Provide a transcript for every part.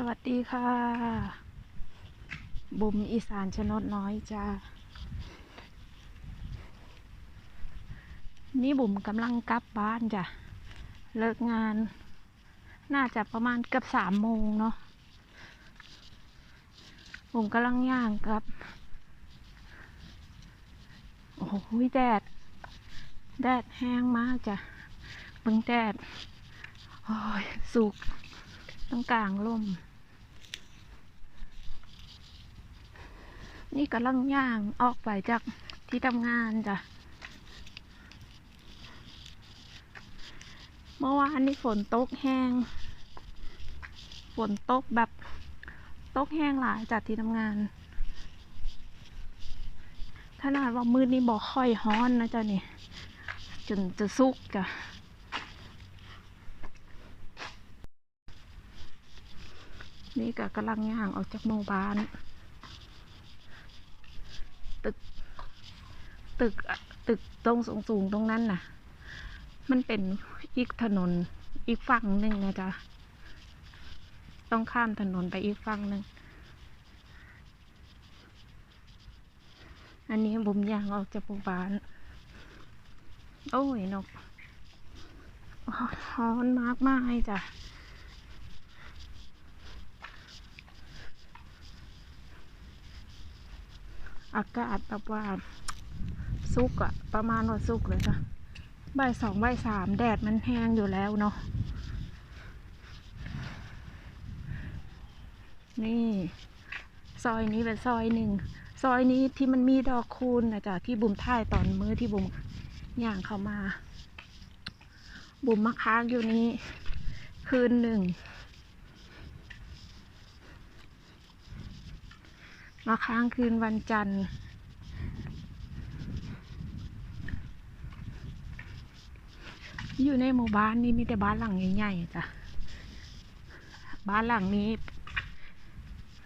สวัสดีค่ะ บุ๋มอีสานชนดน้อยจ้า นี่บุ๋มกำลังกลับบ้านจ้ะ เลิกงาน น่าจะประมาณเกือบสามโมงเนาะ บุ๋มกำลังย่างกลับ โอ้โหแดด แดดแห้งมากจ้ะเบิ่งแดด โอ้ยสุกต้องกลางร่ม นี่กำลังย่างออกไปจากที่ทำงานจ้ะ เมื่อวานนี่ฝนตกแห้ง ฝนตกแบบตกแห้งหลายจากที่ทำงานขนาดว่ามืดนี่บอกค่อยฮ้อนนะจ๊ะนี่จนจะสุกจ้ะนี่ก็กำลังย่างออกจากหมู่บ้าน ตึก ตึกตึกตรงสูงๆตรงนั้นน่ะ มันเป็นอีกถนนอีกฝั่งหนึ่งนะจ๊ะ ต้องข้ามถนนไปอีกฝั่งหนึ่ง อันนี้บุมยางออกจากหมู่บ้าน โอ้ยนกฮ้อนมากมากจ้ะ อากาศแบบว่าสุกอะประมาณว่าสุกเลยจ้ะบ่ายสองบ่ายสามแดดมันแห้งอยู่แล้วเนาะนี่ ซอยนี้เป็นซอยหนึ่ง ซอยนี้ที่มันมีดอกคูณนะจ๊ะที่บุ๋มถ่ายตอนมื้อที่บุ๋มย่างเข้ามา บุ๋มมาค้างอยู่นี้ คืนหนึ่ง มาค้างคืนวันจันทร์ อยู่ในหมู่บ้านนี้มีแต่บ้านหลังใหญ่ๆจ้ะ บ้านหลังนี้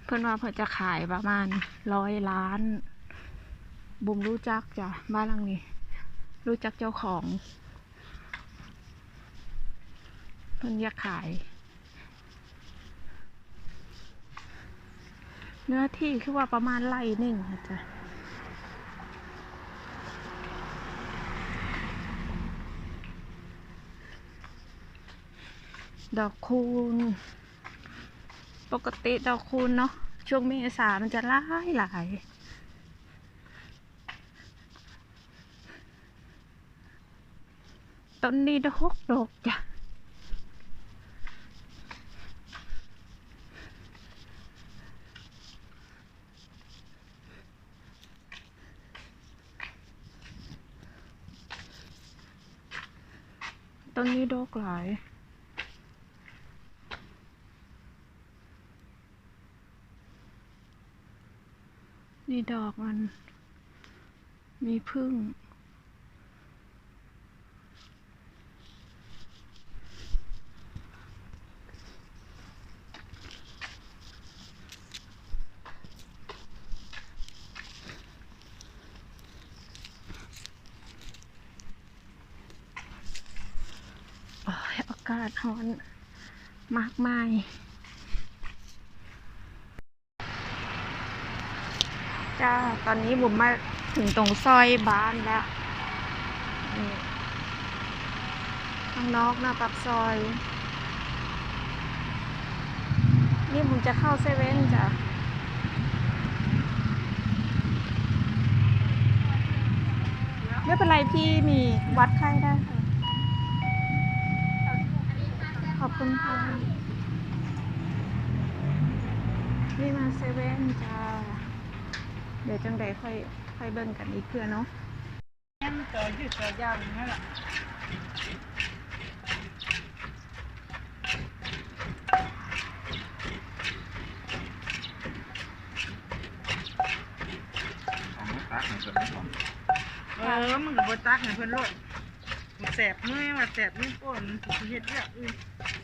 เพื่อนว่าเพื่อจะขายประมาณร้อยล้านบุมรู้จักจ้ะ บ้านหลังนี้ รู้จักเจ้าของ เพื่อนอยากขาย เนื้อที่คือว่าประมาณไร่หนึ่งนะจ๊ะดอกคูณ ปกติดอกคูณเนาะช่วงเมษามันจะหลายหลายต้นนี้ดอกดอกจ้ะ ต้นนี้ดอกหลายนี่ดอกมัน มีพึ่ง โอ้ยอากาศร้อนมากมายจ้าตอนนี้บุ๋มมาถึงตรงซอยบ้านแล้วข้างนอกหน้าปักซอย นี่บุ๋มจะเข้าเซเว่นจ้ะไม่เป็นไรพี่มีวัดไข้ได้ค่ะ ขอบคุณค่ะนี่มาเซเว่นจ้า เดี๋ยวจังใดค่อยค่อยเบิ่งกันอีกเพื่อเนาะยังต่อยืดต่อยาวอย่างนั้นแหละของมันตักให้เพิ่นก่อนเออมึงกับบตักให้เพิ่นโลดมันแสบมือว่าแสบมือโป้นสิเฮ็ดเรื่องอื่นมัน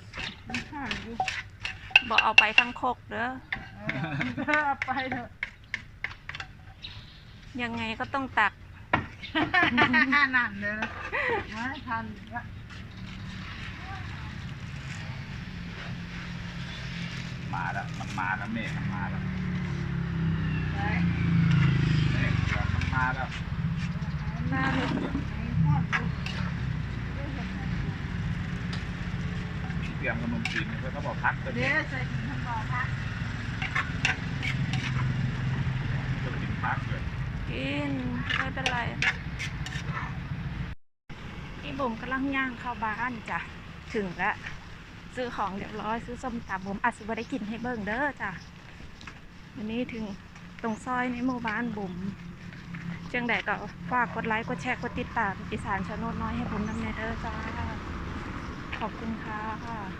ห่านอยู่บอกเอาไปทั้งโคกเด้อเออเอาไปเถอะยังไงก็ต้องตัก นั่นเลยนะมาให้ทันละมาแล้วมันมาแล้วเมฆมันมาแล้วไปเมฆเดี๋ยวมันมาแล้ว หน้าเลยไอ้ฮอดลูก เตรียมขนมจีนเพื่อเขาบอกพักจะเดี๋ยวใส่ถุงทำบ่อพักจะกินพักเลยกินไม่เป็นไรนี่บุ๋มกำลังย่างเข้าบ้านจ้ะถึงแล้วซื้อของเรียบร้อยซื้อส้มตำบุ๋มอาจจะไ่ได้กินให้เบิ่งเด้อจ้ะวันนี้ถึงตรงซอยในหมู่บ้านบุ๋มจังใดก็ฝากกดไลค์กดแชร์กดติดตามอีสานชาโนดน้อยให้ผมนำในเด้อจ้า ขอบคุณค่ะ